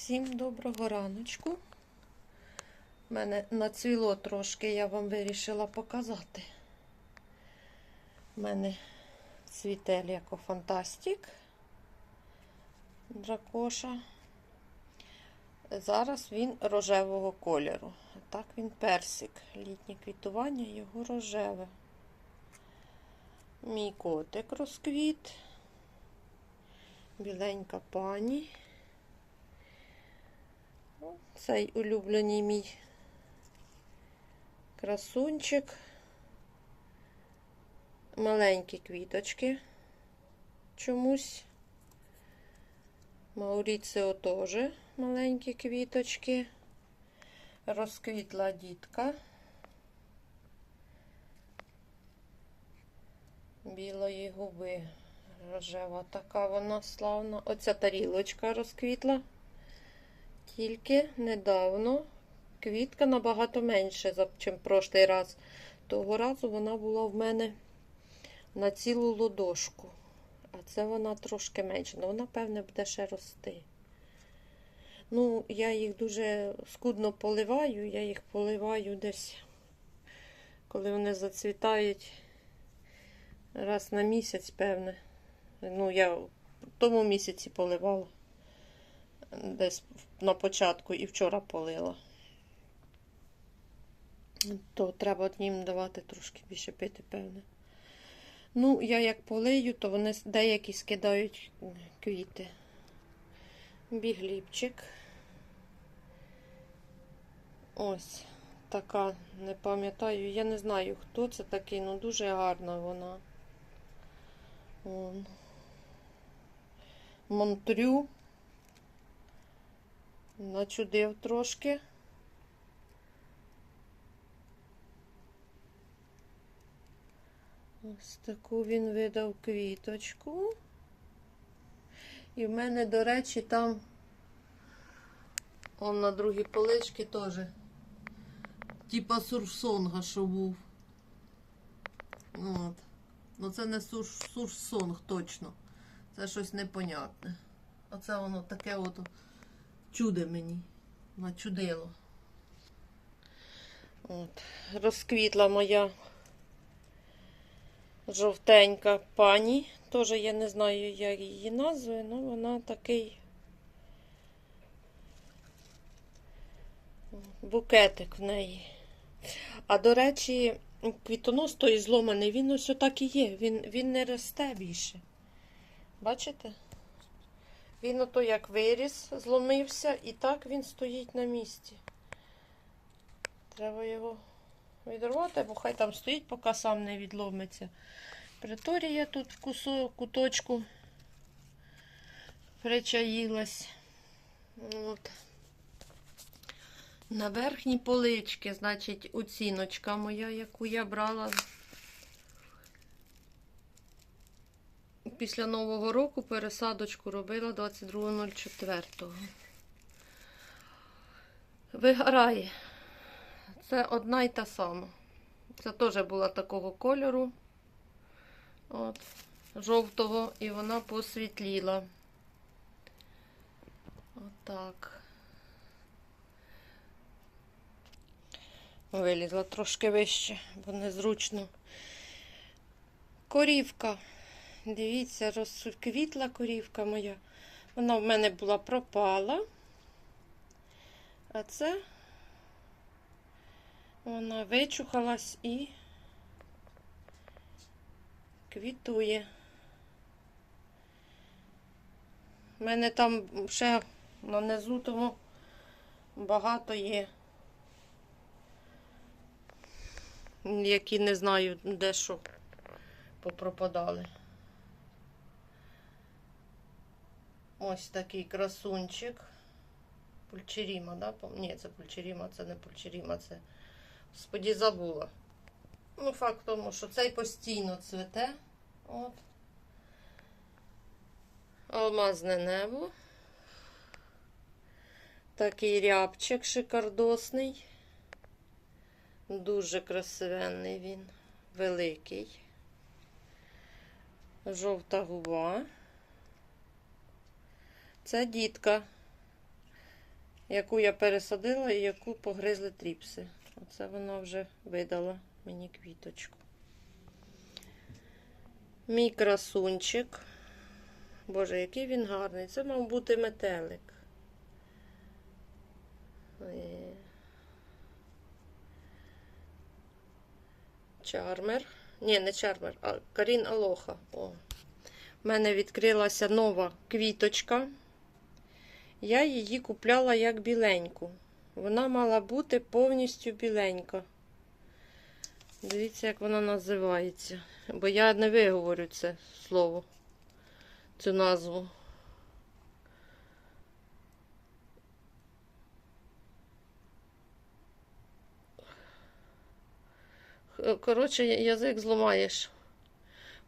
Всім доброго раночку. У мене нацвіло трошки, я вам вирішила показати. У мене цвіте Леко Фантастик. Дракоша. Зараз він рожевого кольору. Так він персик. Літнє квітування його рожеве. Мій котик розквіт. Біленька пані. Цей улюблений мій красунчик. Маленькі квіточки чомусь. Мауріціо теж маленькі квіточки. Розквітла дітка. Білої губи. Рожева така вона славна. Оця тарілочка розквітла. Тільки недавно квітка набагато менше, ніж прошлий раз. Того разу вона була в мене на цілу ладошку. А це вона трошки менше. Ну, вона, певне, буде ще рости. Ну, я їх дуже скудно поливаю. Я їх поливаю десь, коли вони зацвітають раз на місяць, певне. Ну, я в тому місяці поливала десь на початку і вчора полила. То треба їм давати трошки більше пити, певне. Ну, я як полию, то вони деякі скидають квіти. Бігліпчик. Ось така, не пам'ятаю, я не знаю, хто це такий, ну дуже гарна вона. Вон. Монтрю. Начудив трошки. Ось таку він видав квіточку. І в мене, до речі, там он на другій поличці теж. Типа сурсонга, що був. От. Ну це не сур, сурсонг точно. Це щось непонятне. Оце воно таке от чуде мені. Начудило. От. Розквітла моя жовтенька пані. Теж я не знаю, як її назви, але вона такий букетик в неї. А до речі, квітонос той зломаний, він ось отак і є. Він, він не росте більше. Бачите? Він ото як виріс, зломився, і так він стоїть на місці. Треба його відрвати, бо хай там стоїть, поки сам не відломиться. Приторія тут в кусу, куточку причаїлась. От. На верхній поличці, значить, оціночка моя, яку я брала після Нового року пересадочку робила 22.04. Виграє. Це одна й та сама. Це теж була такого кольору. От, жовтого, і вона посвітліла. Отак. Вилізла трошки вище, бо незручно. Корівка. Дивіться, розквітла корівка моя. Вона в мене була пропала. А це вона вичухалась і квітує. У мене там ще на низу тому багато є, які не знаю, де що попропадали. Ось такий красунчик. Пульчеріма, да? Ні, це пульчеріма, це не пульчеріма, це. Господі, забула. Ну, факт в тому, що цей постійно цвете. От. Алмазне небо. Такий рябчик шикардосний. Дуже красивенний він, великий. Жовта губа. Це дітка. яку я пересадила і яку погризли тріпси. Оце вона вже видала мені квіточку. Мій красунчик. Боже, який він гарний. Це мав бути метелик. Е. Чармер. Ні, не чармер, а Карін Алоха. О. У мене відкрилася нова квіточка. Я її купляла як біленьку. Вона мала бути повністю біленька. Дивіться, як вона називається. Бо я не виговорю це слово, цю назву. Коротше, язик зламаєш.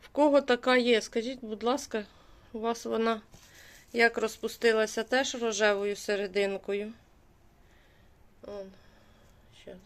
В кого така є? Скажіть, будь ласка, у вас вона як розпустилася теж рожевою серединкою. Он, щас.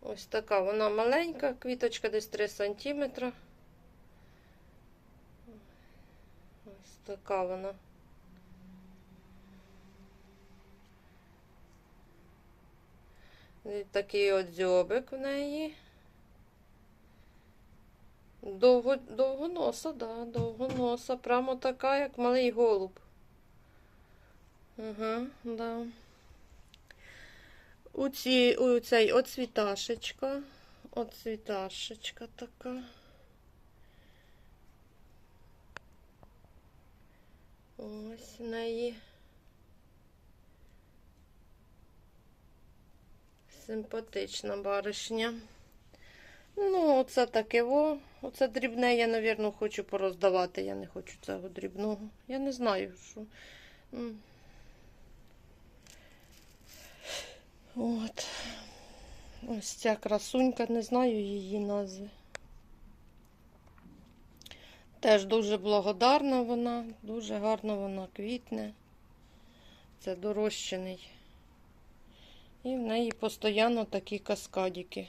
Ось така вона маленька, квіточка десь 3 см. Ось така вона. І Такий от дзьобик в неї. Довго, довгоноса, да, довгоноса. Прямо така, як малий голуб. Ага, да. У, ці, у цей оцвіташечка. Оцвіташечка така. Ось неї. Симпатична баришня. Ну, оце таке во. Оце дрібне, я, навірно, хочу пороздавати. Я не хочу цього дрібного. Я не знаю, що. От. Ось ця красунька, не знаю її назви. Теж дуже благодарна вона, дуже гарно вона квітне. Це дорощений. І в неї постійно такі каскадики.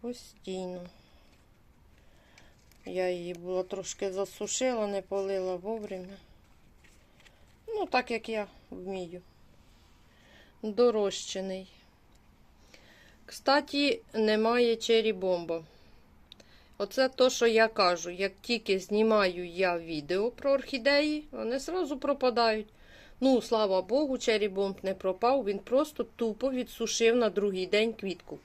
Постійно. Я її була трошки засушила, не полила вовремя. Ну, так як я вмію. Дорощений. Кстати, немає чері бомба. Оце то, що я кажу. Як тільки знімаю я відео про орхідеї, вони зразу пропадають. Ну, слава Богу, чері бомб не пропав, він просто тупо відсушив на другий день квітку.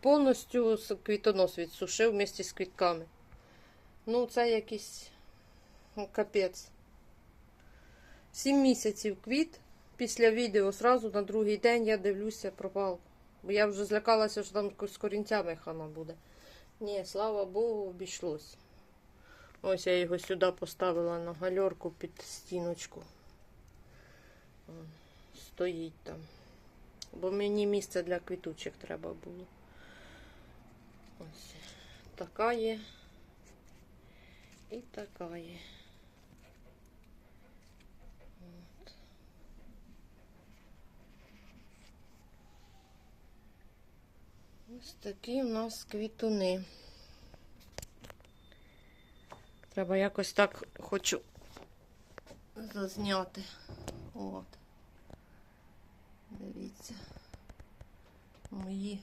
Повністю квітонос відсушив вместе з квітками. Ну, це якийсь ну, капець. Сім місяців квіт. Після відео сразу на другий день я дивлюся, пропав. Бо я вже злякалася, що там з корінцями хана буде. Ні, слава Богу, обійшлось. Ось я його сюди поставила на гальорку під стіночку. Стоїть там. Бо мені місце для квітучок треба було. Ось така є. І така є. Ось такі у нас квітуни. Треба якось так хочу зазняти. От. Дивіться. Мої.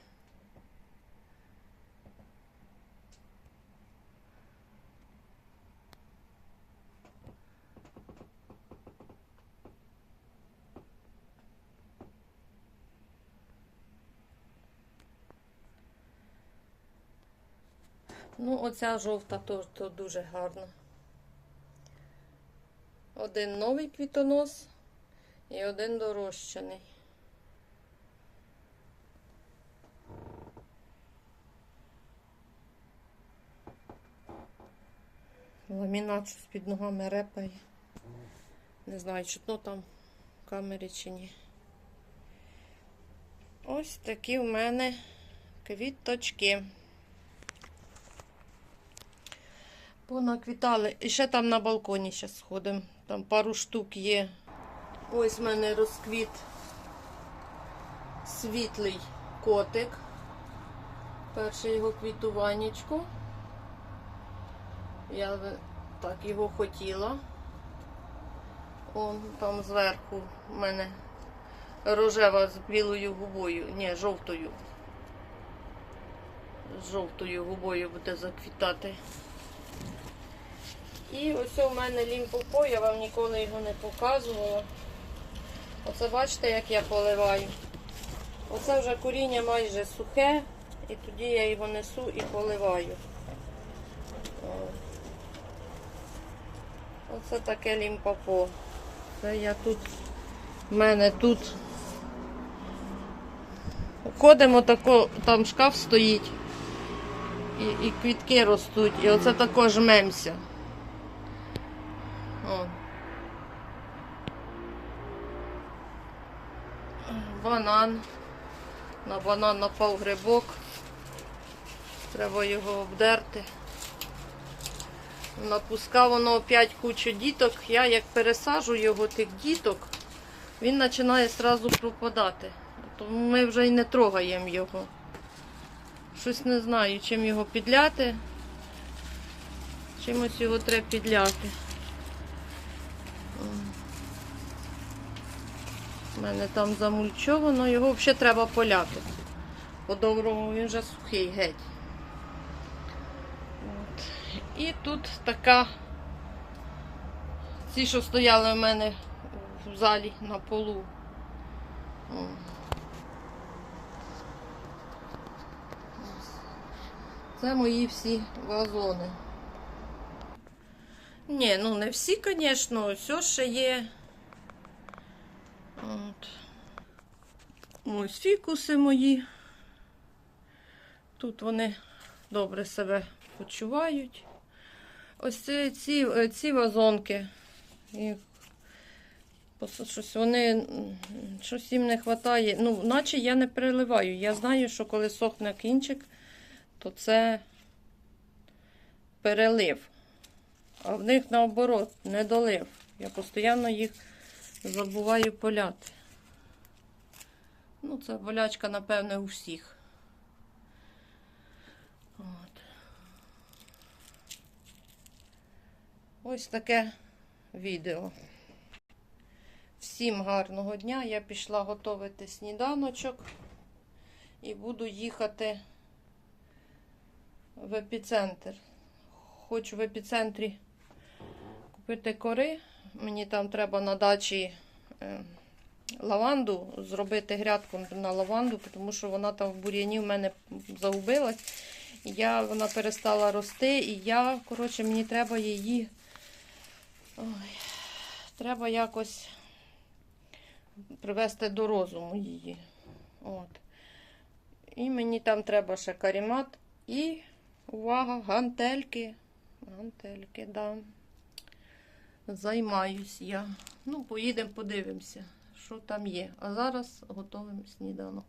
Ну, оця жовта то, то дуже гарна. Один новий квітонос і один дорощений. Ламінат щось під ногами репає. Не знаю, чутно там в камері чи ні. Ось такі в мене квіточки. Понаквітали. І ще там на балконі зараз сходимо. Там пару штук є. Ось в мене розквіт світлий котик. Перше його квітуванечко. Я так його хотіла. Он там зверху в мене рожева з білою губою, ні, жовтою. З жовтою губою буде заквітати. І ось у мене лімпопо, я вам ніколи його не показувала. Оце бачите, як я поливаю. Оце вже коріння майже сухе, і тоді я його несу і поливаю. Оце таке лімпопо. Це я тут, в мене тут. Ходимо тако, там шкаф стоїть. І, і квітки ростуть. І оце також мемся. О. Банан. На банан напав грибок. Треба його обдерти. Напускав воно опять кучу діток. Я як пересажу його тих діток, він починає одразу пропадати. Тому ми вже й не трогаємо його. Щось не знаю, чим його підляти. Чимось його треба підляти. У мене там замульчовано, його взагалі треба поляти. По-доброму він вже сухий геть. От. І тут така, ці, що стояли в мене в залі на полу. Це мої всі вазони. Ні, ну не всі, звісно, все ще є. От. Ось фікуси мої. Тут вони добре себе почувають. Ось ці, ці, ці вазонки. Їх щось вони щось їм не вистачає. Ну, наче я не переливаю. Я знаю, що коли сохне кінчик, то це перелив. А в них наоборот, недолив. Я постійно їх забуваю поляти. Ну, це болячка, напевне, у всіх. От. Ось таке відео. Всім гарного дня. Я пішла готувати сніданочок і буду їхати в епіцентр. Хочу в епіцентрі купити кори. Мені там треба на дачі е, лаванду, зробити грядку на лаванду, тому що вона там в бур'яні в мене загубилась. Я, вона перестала рости, і я, коротше, мені треба її. Ой, треба якось привести до розуму її. От. І мені там треба ще карімат і, увага, гантельки. Гантельки, да. Займаюсь я. Ну, поїдемо, подивимося, що там є. А зараз готуємо сніданок.